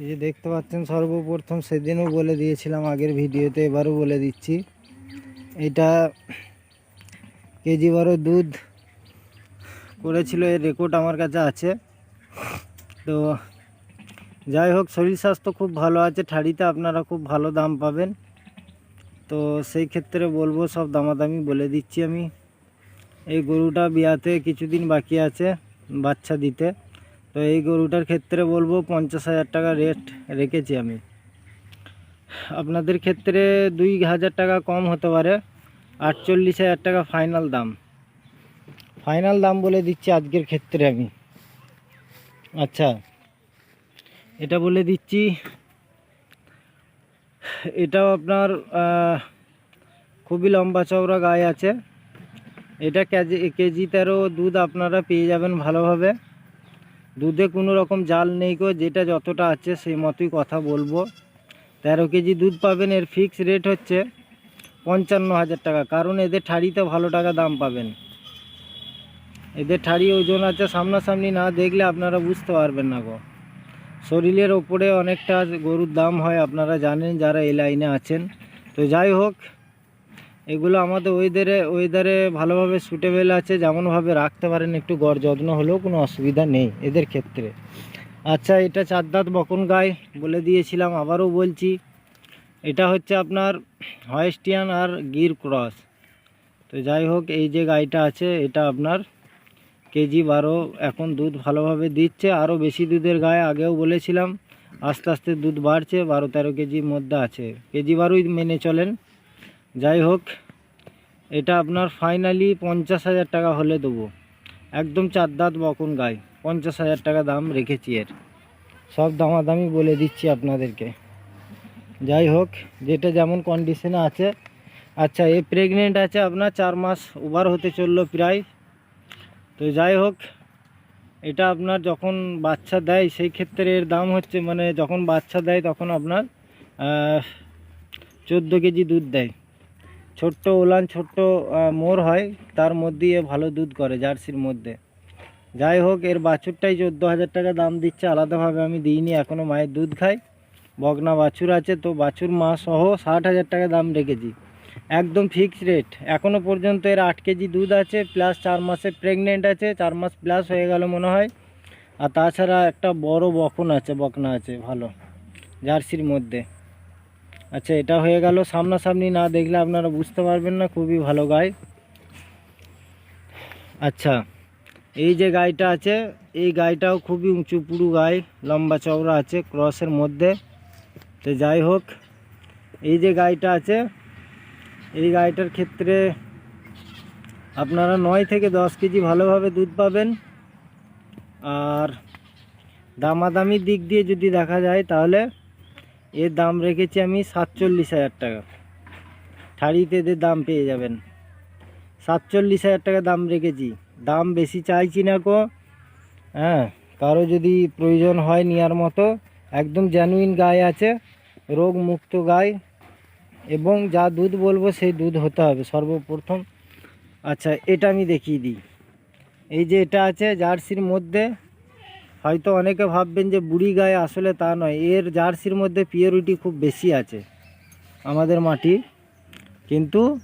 এই যে দেখতে পাচ্ছেন, সর্বপ্রথম সেদিনও বলে দিয়েছিলাম, আগের ভিডিওতে এবারও বলে দিচ্ছি। এটা কেজি বারো দুধ করেছিল, এর রেকর্ড আমার কাছে আছে। তো যাই হোক, শরীর স্বাস্থ্য খুব ভালো আছে, ঠাড়িতে আপনারা খুব ভালো দাম পাবেন। তো সেই ক্ষেত্রে বলব, সব দামাদামি বলে দিচ্ছি আমি। এই গরুটা বিয়াতে কিছুদিন বাকি আছে, বাচ্চা দিতে। তো এই গরুটার ক্ষেত্রে বলব পঞ্চাশ হাজার টাকা রেট রেখেছি আমি। আপনাদের ক্ষেত্রে দুই হাজার টাকা কম হতে পারে, আটচল্লিশ হাজার টাকা ফাইনাল দাম। ফাইনাল দাম বলে দিচ্ছি আজকের ক্ষেত্রে আমি। আচ্ছা এটা বলে দিচ্ছি, এটাও আপনার খুবই লম্বা চওড়া গায়ে আছে। এটা কেজি কেজি তেরো দুধ আপনারা পেয়ে যাবেন ভালোভাবে। দুধে কোনো রকম জাল নেই গো, যেটা যতটা আছে সেই মতোই কথা বলব। তেরো কেজি দুধ পাবেন, এর ফিক্স রেট হচ্ছে পঞ্চান্ন হাজার টাকা। কারণ এদের ঠাড়িতে ভালো টাকা দাম পাবেন। এদের ঠাড়ি ওজন আছে সামনাসামনি না দেখলে আপনারা বুঝতে পারবেন না গো। শরীরের ওপরে অনেকটা গরুর দাম হয়, আপনারা জানেন যারা এই লাইনে আছেন। তো যাই হোক এগুলো আমাদের ওয়েদারে ওয়েদারে ভালোভাবে সুটেবেল আছে, যেমনভাবে রাখতে পারেন একটু গড় যত্ন হলেও কোনো অসুবিধা নেই এদের ক্ষেত্রে। আচ্ছা এটা চার দাঁত বকন গায়ে বলে দিয়েছিলাম, আবারও বলছি। এটা হচ্ছে আপনার হয়েস্টিয়ান আর গির ক্রস তো যাই হোক, এই যে গাইটা আছে, এটা আপনার কেজি বারো। এখন দুধ ভালোভাবে দিচ্ছে, আরও বেশি দুধের গায়ে আগেও বলেছিলাম, আস্তে আস্তে দুধ বাড়ছে, বারো তেরো কেজির মধ্যে আছে। কেজি বারোই মেনে চলেন। যাই হোক, এটা আপনার ফাইনালি পঞ্চাশ হাজার টাকা হলে দেবো। একদম চার দাঁত বকন গায়ে, পঞ্চাশ হাজার টাকা দাম রেখেছি এর। সব দামাদামি বলে দিচ্ছি আপনাদেরকে। যাই হোক, যেটা যেমন কন্ডিশনে আছে আচ্ছা এ প্রেগনেন্ট আছে আপনার চার মাস ওভার হতে চলল প্রায়। তো যাই হোক, এটা আপনার যখন বাচ্চা দেয়, সেই ক্ষেত্রে এর দাম হচ্ছে মানে যখন বাচ্চা দেয়, তখন আপনার চোদ্দ কেজি দুধ দেয়। ছোট্ট ওলান ছোট্ট মোর হয়, তার মধ্যেই এ ভালো দুধ করে, জার্সির মধ্যে। যাই হোক, এর বাছুরটাই চোদ্দ হাজার টাকা দাম দিচ্ছে, আলাদাভাবে আমি দিইনি এখনও মায়ের দুধ খাই। বগনা বাছুর আছে, তো বাছুর মা সহ ষাট হাজার টাকা দাম রেখেছি। একদম ফিক্স রেট এখনও পর্যন্ত এর আট কেজি দুধ আছে প্লাস চার মাসে প্রেগনেন্ট আছে, চার মাস প্লাস হয়ে গেল মনে হয়। আর তাছাড়া একটা বড় বকন আছে, বকনা আছে, ভালো, জার্সির মধ্যে। আচ্ছা এটা হয়ে গেল। সামনাসামনি না দেখলে আপনারা বুঝতে পারবেন না, খুবই ভালো গাই। আচ্ছা এই যে গাইটা আছে, এই গাইটাও খুবই উঁচু পুরু গাই, লম্বা চওড়া আছে ক্রসের মধ্যে। তো যাই হোক, এই যে গাইটা আছে, এই গাইটার ক্ষেত্রে আপনারা নয় থেকে দশ কেজি ভালোভাবে দুধ পাবেন। আর দামাদামি দিক দিয়ে যদি দেখা যায়, তাহলে এর দাম রেখেছি আমি সাতচল্লিশ হাজার টাকা। শাড়িতে এদের দাম পেয়ে যাবেন। সাতচল্লিশ হাজার টাকা দাম রেখেছি। দাম বেশি চাইছি না কো হ্যাঁ কারও যদি প্রয়োজন হয় নেওয়ার মতো, একদম জেনুইন গায়ে আছে, রোগ মুক্ত গায়ে। এবং যা দুধ বলব সেই দুধ হতে হবে সর্বপ্রথম। আচ্ছা এটা আমি দেখিয়ে দিই। এই যে এটা আছে জার্সির মধ্যে। হয়তো অনেকে ভাববেন যে বুড়ি গায়ে আসলে তা নয়, এর জার্সির মধ্যে পিওরিটি খুব বেশি আছে আমাদের মাটি কিন্তু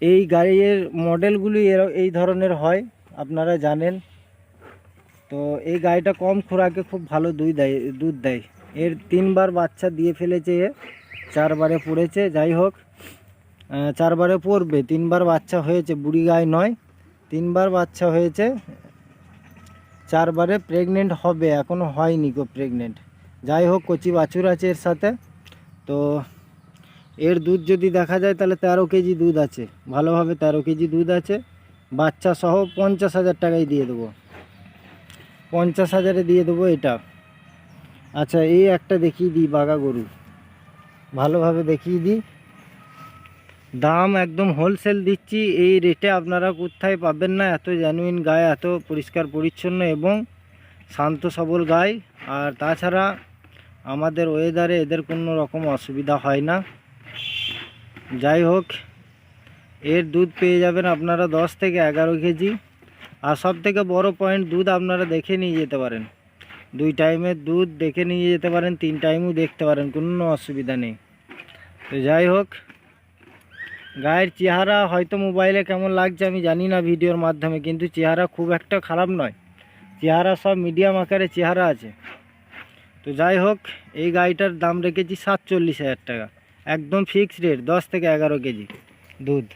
এই গাড়ির মডেলগুলি এর- এই ধরনের হয়, আপনারা জানেন। তো এই গাড়িটা কম খোরাকে খুব ভালো দুধ দেয় দুধ দেয়। এর তিনবার বাচ্চা দিয়ে ফেলেছে এ, চারবারে পড়েছে, যাই হোক চারবারে পড়বে। তিনবার বাচ্চা হয়েছে, বুড়ি গায়ে নয়, তিনবার বাচ্চা হয়েছে চারবারে প্রেগনেন্ট হবে এখনও হয়নি গো প্রেগনেন্ট যাই হোক, কচি বাছুর আছে এর সাথে। তো এর দুধ যদি দেখা যায়, তাহলে তেরো কেজি দুধ আছে। ভালোভাবে তেরো কেজি দুধ আছে। বাচ্চা সহ পঞ্চাশ হাজার টাকায় দিয়ে দেবো। পঞ্চাশ হাজারে দিয়ে দেবো এটা। আচ্ছা এই একটা দেখিয়ে দিই বাঘা গরু। ভালোভাবে দেখিয়ে দিই। দাম একদম হোলসেল দিচ্ছি। এই রেটে আপনারা কোথায় পাবেন না? এত জেনুইন গায়ে, এত পরিষ্কার পরিচ্ছন্ন এবং শান্ত সবল গায়ে। আর তাছাড়া আমাদের ওয়েদারে এদের কোনো রকম অসুবিধা হয় না। যাই হোক, এর দুধ পেয়ে যাবেন আপনারা দশ থেকে এগারো কেজি। আর সব থেকে বড় পয়েন্ট দুধ আপনারা দেখে নিয়ে যেতে পারেন। দুই টাইমের দুধ দেখে নিয়ে যেতে পারেন, তিন টাইমও দেখতে পারেন, কোনো অসুবিধা নেই। তো যাই হোক গায়ের চেহারা হয়তো মোবাইলে কেমন লাগছে আমি জানি না ভিডিওর মাধ্যমে, কিন্তু চেহারা খুব একটা খারাপ নয়। চেহারা সব মিডিয়াম আকারে চেহারা আছে। তো যাই হোক, এই গাড়িটার দাম রেখেছি সাতচল্লিশ হাজার টাকা। একদম ফিক্স রেট দশ থেকে এগারো কেজি দুধ।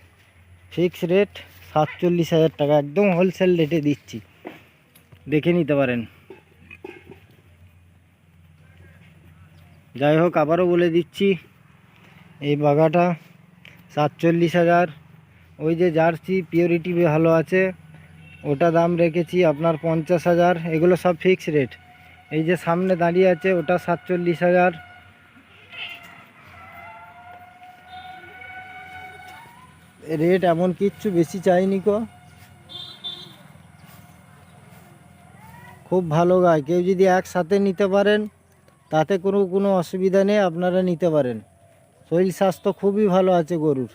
ফিক্স রেট সাতচল্লিশ হাজার টাকা। একদম হোলসেল রেটে দিচ্ছি। দেখে নিতে পারেন। যাই হোক, আবারও বলে দিচ্ছি, এই বাগাটা সাতচল্লিশ হাজার। ওই যে জার্সি পিওরিটি ভালো আছে। ওটা দাম রেখেছি আপনার পঞ্চাশ হাজার। এগুলো সব ফিক্স রেট এই যে সামনে দাঁড়িয়ে আছে, ওটা সাতচল্লিশ হাজার। রেট এমন কিচ্ছু বেশি চাইনি কো। খুব ভালো গায়। কেউ যদি একসাথে নিতে পারেন, তাতে কোনো কোনো অসুবিধা নেই, আপনারা নিতে পারেন। শরীর স্বাস্থ্য খুবই ভালো আছে গরুর।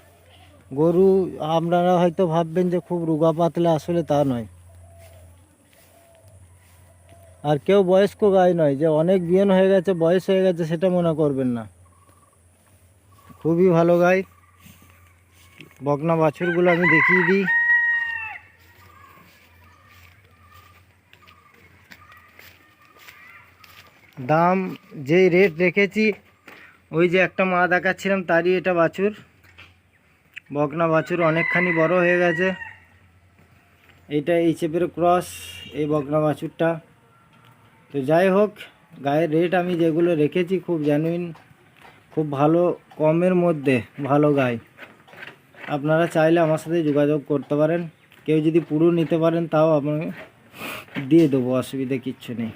গরু আপনারা হয়তো ভাববেন যে খুব রোগা পাতলা, আসলে তা নয়। আর কেউ বয়স্ক গাই নয়, যে অনেক বিয়ন হয়ে গেছে, বয়স হয়ে গেছে, সেটা মনে করবেন না। খুবই ভালো গাই। বকনা বাছুরগুলো আমি দেখিয়ে দিই। দাম যেই রেট রেখেছি ওই যে একটা মা দেখাচ্ছিলাম, তারই এটা বাছুর। বকনা বাছুর অনেকখানি বড় হয়ে গেছে। এইটা এই চেপের ক্রস, এই বকনা বাছুরটা। তো যাই হোক, গায়ের রেট আমি যেগুলো রেখেছি খুব জেনুইন খুব ভালো কমের মধ্যে ভালো গায়ে আপনারা চাইলে আমার সাথে যোগাযোগ করতে পারেন। কেউ যদি পুরো নিতে পারেন, তাও আপনাকে দিয়ে দেবো, অসুবিধা কিচ্ছু নেই।